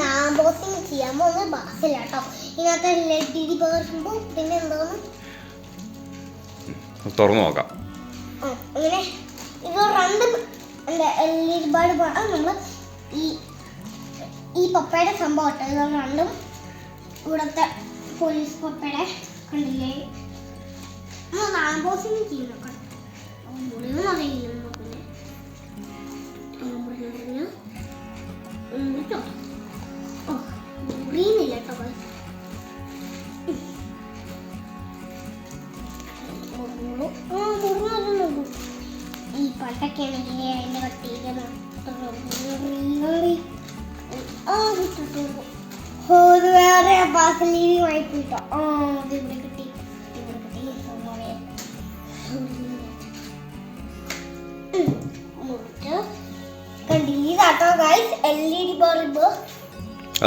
നാമ്പോസിങ് ചെയ്യാൻ പോകുന്നത് ഇതിനകത്ത് പിന്നെ തുറന്നു നോക്കാം. അങ്ങനെ ഇത് രണ്ട് ഒരുപാട് നമ്മൾ ഈ ഈ പപ്പയുടെ സംഭവം ഇത് രണ്ടും ഇവിടുത്തെ പോലീസ് പപ്പയുടെ കണ്ടില്ലേ? നമ്മൾ നാമ്പോസിങ് നോക്കണം മുറിയൊന്നും അറിയില്ല പിന്നെ. മുറിച്ചോ ഓ മുറിയുന്നില്ല കേട്ടോ. ഈ പണ്ടൊക്കെയാണെങ്കിൽ അതിന്റെ കട്ടിയിൽ ഒരു വേറെ ബാസലീനുമായി പോയിട്ടോ ആ ഇത് ഇവിടെ കിട്ടി. ഇവിടെ കിട്ടി.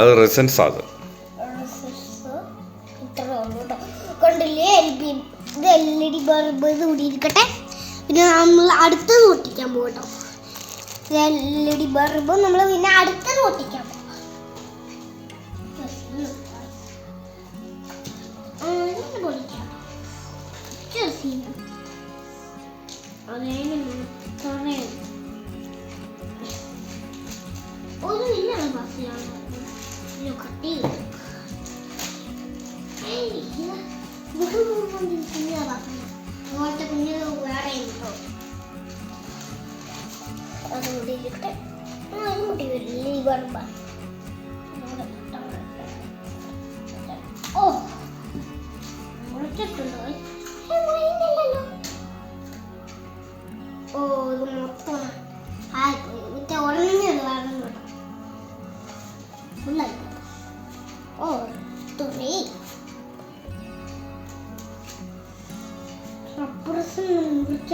അത് റിസൻസ് അത്. കണ്ടില്ലേ? എൽ ബി ഇത് എൽ ഇ ഡി ബൾബ് ഇത് ഇവിടെ ഇരിക്കട്ടെ. പിന്നെ നമ്മൾ അടുത്തത് പൊട്ടിക്കാൻ പോകട്ടോ. എൽ ഇ ഡി ബൾബ് നമ്മൾ പിന്നെ അടുത്തത് പൊട്ടിക്കാൻ പോകും ആ, ഇല്ല പൊട്ടിക്കാം. ഇച്ചിരി scene. അതേനെ കുറേ ഒരു ഇല്ല ബസ്സിലാണ് ഒരു കട്ടി അങ്ങോട്ട് കുഞ്ഞ് വേറെ ഉണ്ടോ അതുകൂടി ഇരിക്കട്ടെ ആ മുട്ടി വരില്ല ഈ പറമ്പ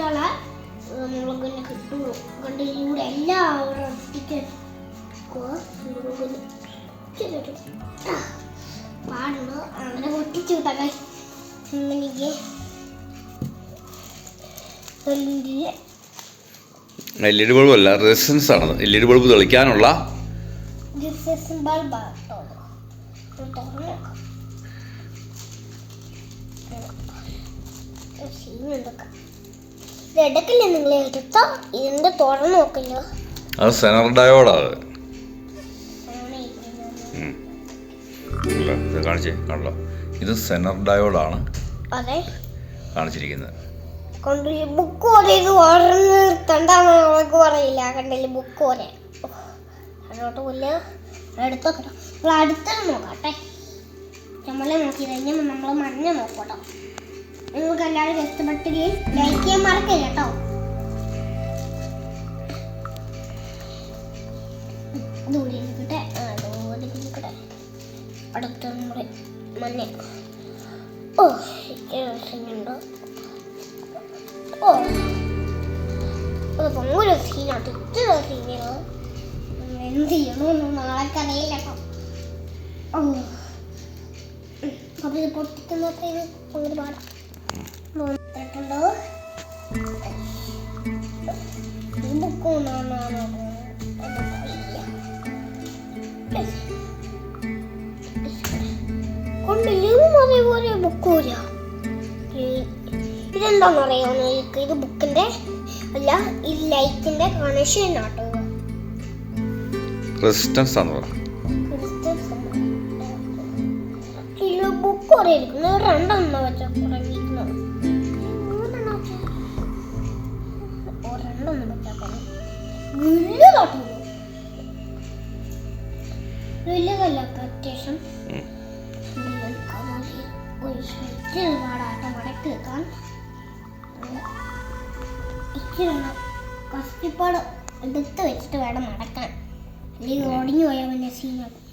മുറിച്ചാളെ മുളകിന് കിട്ടുള്ളൂ കണ്ട് ഇവിടെ എല്ലാവരും ഒട്ടിക്കാൻ മുളകിന് പാടുന്നു അങ്ങനെ ഒട്ടിച്ചു വിട്ടാൽ എനിക്ക് എൽ ഇ ഡി ബൾബ് അല്ല റെസിസ്റ്റൻസ് ആണ്. എൽ ഇ ഡി ബൾബ് തെളിക്കാനുള്ള ബൾബാണ് എടുക്കില്ല നിങ്ങൾ എടുത്തോ ഇതിന്റെ തുറന്നു നോക്കില്ല. അത് സെനർ ഡയോഡാണ് ഇത് കാണിച്ചേ ഇത് സെനർ ഡയോഡാണ്. അതെ. കാണിച്ചിരിക്കുന്നത്. കൊണ്ടില്ല ബുക്ക് ഇത് നമുക്ക് പറയില്ല. കണ്ടില്ല? ബുക്ക് പുല്ല നമ്മൾ അടുത്തത് നോക്കാട്ടെ. നമ്മളെ നോക്കി കഴിഞ്ഞാൽ നമ്മൾ മഞ്ഞ നോക്കട്ടോ നിങ്ങൾക്ക് എല്ലാവരും ഇഷ്ടപ്പെട്ടെങ്കിൽ ലൈക്ക് ചെയ്യാൻ മറക്കില്ല മഞ്ഞ ഓ രസമുണ്ടോ ഓ അത് ഭയങ്കര സീനാണ് ഇത്ര സീനാണ് എന്ത് ചെയ്യണമെന്ന് നാളെക്കറിയില്ല അപ്പം ഇത് പൊട്ടിക്കുന്നൊക്കെ ഇത് ഭയങ്കര പാടാം നോക്കിട്ടുണ്ടോ ഈ ബുക്ക് കൊണ്ടാണോ അതേപോലെ ബുക്ക് വരിക ഇതെന്താണെന്ന് അറിയാമോ നിങ്ങൾക്ക് ഇത് ബുക്കിന്റെ അല്ല ഈ ലൈറ്റിന്റെ കണക്ഷൻ ആട്ടോ റെസിസ്റ്റൻസ് ആണ് ബുക്ക് കുറെ ഇരിക്കുന്നു രണ്ടെണ്ണം വെച്ച കുറെ വീക്കുന്നത് ഒരെണ്ണം വെച്ചാൽ കുറെ. വലുതാട്ടോ വലുതല്ലൊക്കെ അത്യാവശ്യം. സ്വിച്ച് പാടാട്ടം മടക്കി വെക്കാൻ ഇച്ചിരി കഷ്ടിപ്പാട് എടുത്ത് വെച്ചിട്ട് വേണം മടക്കാൻ അല്ലെങ്കിൽ ഒടിഞ്ഞു പോയാൽ പിന്നെ സീനാക്കും